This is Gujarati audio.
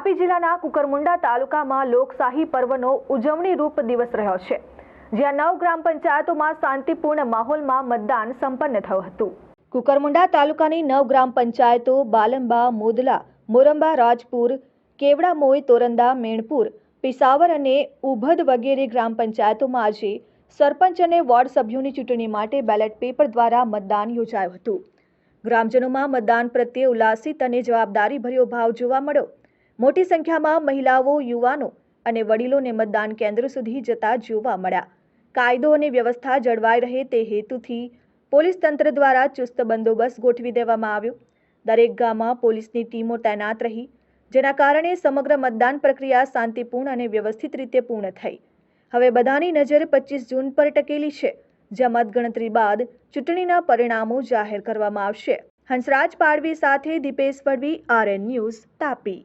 તાપી જિલ્લાના કુકરમુંડા તાલુકામાં લોકશાહી પર્વનો ઉજવણી રૂપ દિવસ રહ્યો છે, જ્યાં નવ ગ્રામ પંચાયતોમાં શાંતિપૂર્ણ માહોલમાં મતદાન સંપન્ન થયું હતું. કુકરમુંડા તાલુકાની નવ ગ્રામ પંચાયતો બાલંબા, મોદલા, મોરંબા, રાજપુર કેવડામોય તોરંદા, મેણપુર, પિસાવર અને ઉભદ વગેરે ગ્રામ પંચાયતોમાં આજે સરપંચ અને વોર્ડ સભ્યોની ચૂંટણી માટે બેલેટ પેપર દ્વારા મતદાન યોજાયું હતું. ગ્રામજનોમાં મતદાન પ્રત્યે ઉલ્લાસિત અને જવાબદારીભર્યો ભાવ જોવા મળ્યો. મોટી સંખ્યામાં મહિલાઓ, યુવાનો અને વડીલોને મતદાન કેન્દ્ર સુધી જતા જોવા મળ્યા. કાયદો અને વ્યવસ્થા જળવાઈ રહે તે હેતુથી પોલીસ તંત્ર દ્વારા ચુસ્ત બંદોબસ્ત ગોઠવી દેવામાં આવ્યો. દરેક ગામમાં પોલીસની ટીમો તૈનાત રહી, જેના કારણે સમગ્ર મતદાન પ્રક્રિયા શાંતિપૂર્ણ અને વ્યવસ્થિત રીતે પૂર્ણ થઈ. હવે બધાની નજર પચીસ જૂન પર ટકેલી છે, જ્યાં મતગણતરી બાદ ચૂંટણીના પરિણામો જાહેર કરવામાં આવશે. હંસરાજ પાડવી સાથે દીપેશ પડવી આરએન ન્યૂઝ તાપી.